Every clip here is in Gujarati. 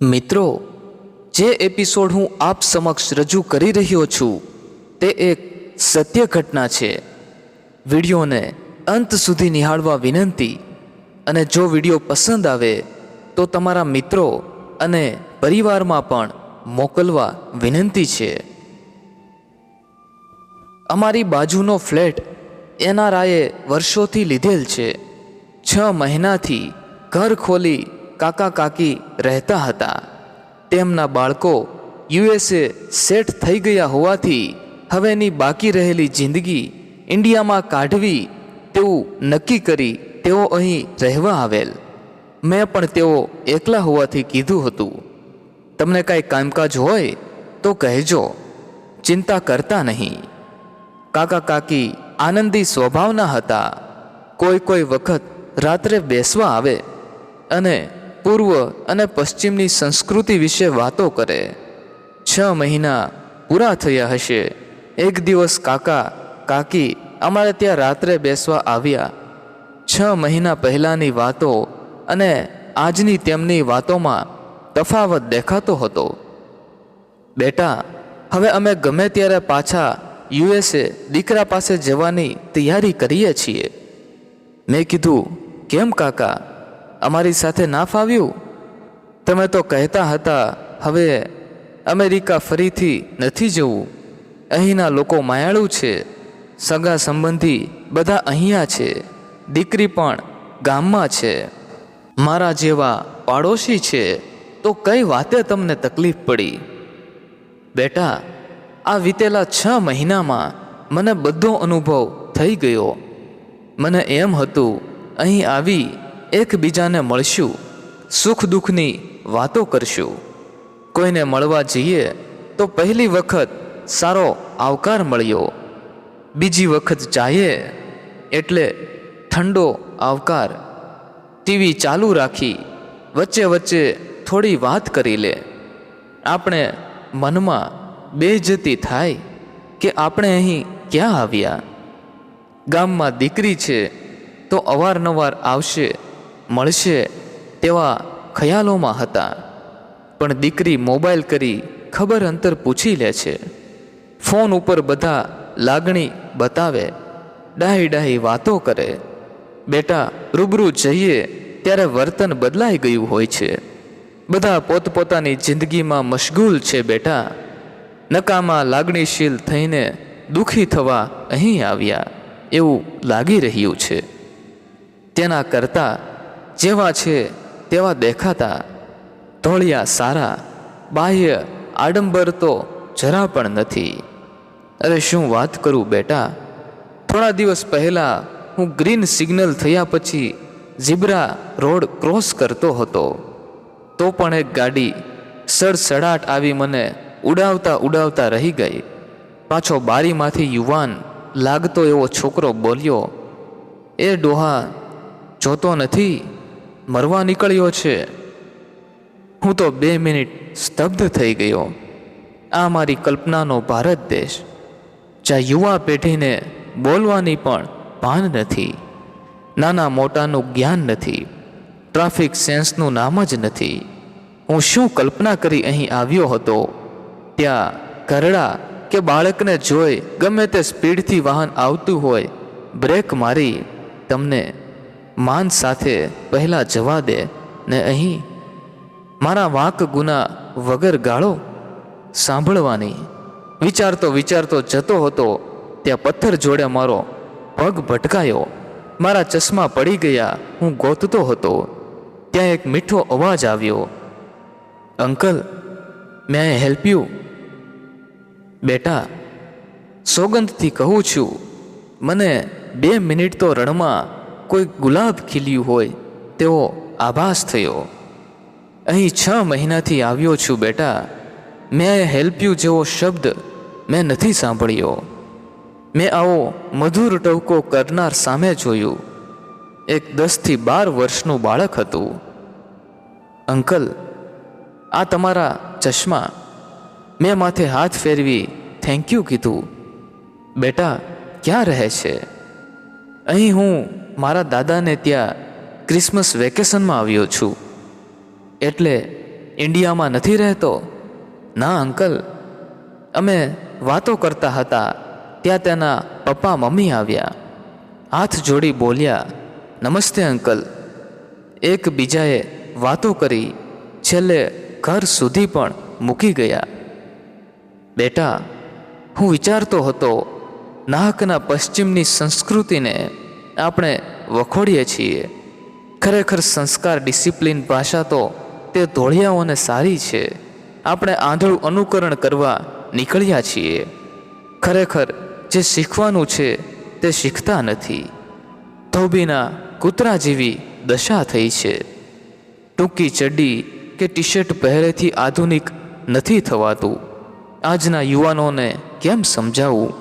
મિત્રો, જે એપિસોડ હું આપ સમક્ષ રજૂ કરી રહ્યો છું, તે એક સત્ય ઘટના છે. વિડીયોને અંત સુધી નિહાળવા વિનંતી અને જો વીડિયો પસંદ આવે, તો તમારા મિત્રો અને પરિવારમાં પણ મોકલવા વિનંતી છે. અમારી બાજુનો ફ્લેટ એનઆરઆઈએ વર્ષોથી લીધેલ છે. છ મહિનાથી ઘર ખોલી કાકા કાકી રહેતા હતા. તેમના બાળકો યુએસએ સેટ થઈ ગયા હોવાથી હવેની બાકી રહેલી જિંદગી ઇન્ડિયામાં કાઢવી તેવું નક્કી કરી તેઓ અહીં રહેવા આવેલ. મેં પણ તેઓ એકલા હોવાથી કીધું હતું. તમને કાંઈ કામકાજ હોય તો કહેજો. ચિંતા કરતા નહીં. કાકા કાકી આનંદી સ્વભાવના હતા. કોઈ કોઈ વખત રાત્રે બેસવા આવે અને પૂર્વ અને પશ્ચિમની સંસ્કૃતિ વિશે વાતો કરે. છ મહિના પૂરા થયા હશે. એક દિવસ કાકા, કાકી, અમારે ત્યાં રાત્રે બેસવા આવ્યા. છ મહિના પહેલાંની વાતો અને આજની તેમની વાતોમાં તફાવત દેખાતો હતો. બેટા, હવે અમે ગમે ત્યારે પાછા યુએસએ દીકરા પાસે જવાની તૈયારી કરીએ છીએ. મેં કીધું, કેમ કાકા? અમારી સાથે ના ફાવ્યું? તમે તો કહેતા હતા, હવે અમેરિકા ફરીથી નથી જવું. અહીંના લોકો માયાળુ છે. સગા સંબંધી બધા અહીંયા છે. દીકરી પણ ગામમાં છે. મારા જેવા પાડોશી છે. તો કઈ વાતે તમને તકલીફ પડી? બેટા, આ વીતેલા છ મહિનામાં મને બધો અનુભવ થઈ ગયો. મને એમ હતું, અહીં આવી એકબીજાને મળશું સુખ દુઃખની વાતો કરશું. કોઈને મળવા જઈએ તો પહેલી વખત સારો આવકાર મળ્યો. બીજી વખત જાઈએ એટલે ઠંડો આવકાર. ટીવી ચાલુ રાખી, વચ્ચે વચ્ચે થોડી વાત કરી લે. આપણે મનમાં બેજતી થાય કે આપણે અહીં ક્યાં આવ્યા? ગામમાં દીકરી છે તો અવારનવાર આવશે. મળશે તેવા ખયાલોમાં હતા. પણ દીકરી મોબાઈલ કરી ખબર અંતર પૂછી લે છે. ફોન ઉપર બધા લાગણી બતાવે, ડાહી ડાહી વાતો કરે. બેટા, રૂબરૂ જઈએ ત્યારે વર્તન બદલાઈ ગયું હોય છે. બધા પોતપોતાની જિંદગીમાં મશગુલ છે બેટા. નકામાં લાગણીશીલ થઈને દુઃખી થવા અહીં આવ્યા. એવું લાગી રહ્યું છે. તેના કરતાં જેવા છે, તેવા દેખાતા. ધોળિયા સારા, બાહ્ય, આડંબર તો જરા પણ નથી. અરે શું વાત કરું બેટા? થોડા દિવસ પહેલાં હું ગ્રીન સિગ્નલ થયા પછી ઝીબ્રા રોડ ક્રોસ કરતો હતો. તો પણ એક ગાડી સડસડાટ આવી મને ઉડાવતા ઉડાવતા રહી ગઈ. પાછો બારીમાંથી યુવાન લાગતો એવો છોકરો બોલ્યો, એ ડોહા, જોતો નથી? મરવા નીકળ્યો છે. હું તો બે મિનિટ સ્તબ્ધ થઈ ગયો. આ મારી કલ્પનાનો ભારત દેશ. જ્યાં યુવા પેઢીને બોલવાની પણ ભાન નથી. નાના મોટાનું જ્ઞાન નથી. ટ્રાફિક સેન્સનું નામ જ નથી. હું શું કલ્પના કરી અહીં આવ્યો હતો? ત્યાં ઘરડા કે બાળકને જોઈ ગમે તે સ્પીડથી વાહન આવતું હોય, બ્રેક મારી તમને માન સાથે પહેલાં જવા દે ને અહીં મારા વાંક ગુના વગર ગાળો સાંભળવાની. વિચારતો વિચારતો જતો હતો, ત્યાં પથ્થર જોડે મારો પગ ભટકાયો. મારા ચશ્મા પડી ગયા, હું ગોતતો હતો. ત્યાં એક મીઠો અવાજ આવ્યો. અંકલ, મેં હેલ્પ યુ. બેટા, સોગંદથી કહું છું, મને બે મિનિટ તો રણમાં કોઈ ગુલાબ ખીલ્યું હોય તેવો આભાસ થયો. અહીં છ મહિનાથી આવ્યો છું બેટા. મેં હેલ્પ યુ જેવો શબ્દ મેં નથી સાંભળ્યો. મેં આવો મધુર ટવકો કરનાર સામે જોયું. એક દસથી બાર વર્ષનું બાળક હતું. અંકલ, આ તમારા ચશ્મા. મેં માથે હાથ ફેરવી થેન્ક યુ કીધું. બેટા, ક્યાં રહે છે? અહીં હું મારા દાદાને ત્યાં ક્રિસમસ વેકેશનમાં આવ્યો છું. એટલે ઇન્ડિયામાં નથી રહેતો? ના, અંકલ. અમે વાતો કરતા હતા. ત્યાં તેના પપ્પા, મમ્મી આવ્યા. હાથ જોડી બોલ્યા, નમસ્તે, અંકલ. એકબીજાએ વાતો કરી. છેલ્લે ઘર સુધી પણ મૂકી ગયા. બેટા, હું વિચારતો હતો, નાહકના પશ્ચિમની સંસ્કૃતિને આપણે વખોડીએ છીએ. ખરેખર સંસ્કાર, ડિસિપ્લિન, ભાષા તો તે ધોળિયાઓને સારી છે. આપણે આંધળું અનુકરણ કરવા નીકળ્યા છીએ. ખરેખર જે શીખવાનું છે તે શીખતા નથી. ધોબીના કૂતરા જેવી દશા થઈ છે. ટૂંકી ચડ્ડી કે ટી શર્ટ પહેરેથી આધુનિક નથી થવાતું. આજના યુવાનોને કેમ સમજાવવું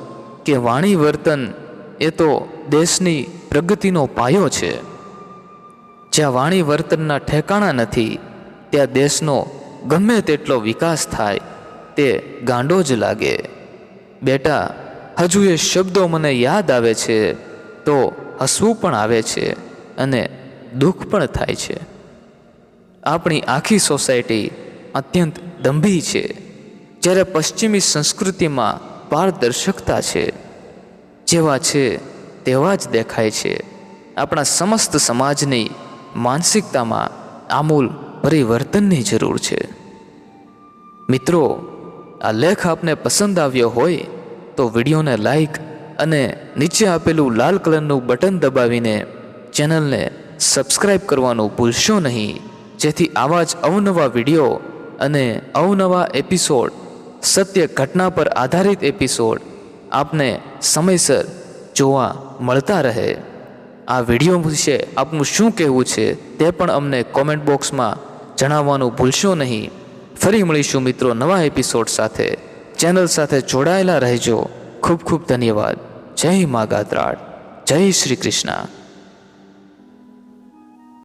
કે વાણી વર્તન એ તો દેશની પ્રગતિનો પાયો છે. જ્યાં વાણી વર્તનના ઠેકાણા નથી, ત્યાં દેશનો ગમે તેટલો વિકાસ થાય, તે ગાંડો જ લાગે. બેટા, હજુ એ શબ્દો મને યાદ આવે છે, તો હસવું પણ આવે છે અને દુઃખ પણ થાય છે. આપણી આખી સોસાયટી અત્યંત દંભી છે, જ્યારે પશ્ચિમી સંસ્કૃતિમાં પારદર્શકતા છે. જેવા છે તેવા જ દેખાય છે. આપણા સમસ્ત સમાજની માનસિકતામાં આમૂલ પરિવર્તનની જરૂર છે. મિત્રો, આ લેખ આપને પસંદ આવ્યો હોય તો વિડીયોને લાઈક અને નીચે આપેલું લાલ કલરનું બટન દબાવીને ચેનલને સબસ્ક્રાઈબ કરવાનું ભૂલશો નહીં. જેથી આવા જ અવનવા વીડિયો અને અવનવા એપિસોડ, સત્ય ઘટના પર આધારિત એપિસોડ આપને સમયસર જોવા મળતા રહે. આ વીડિયો વિશે આપનું શું કહેવું છે તે પણ અમને કોમેન્ટ બોક્સમાં જણાવવાનું ભૂલશો નહીં. ફરી મળીશું મિત્રો નવા એપિસોડ સાથે. ચેનલ સાથે જોડાયેલા રહેજો. ખૂબ ખૂબ ધન્યવાદ. જય મા ગાત્રાળ. જય શ્રી કૃષ્ણ.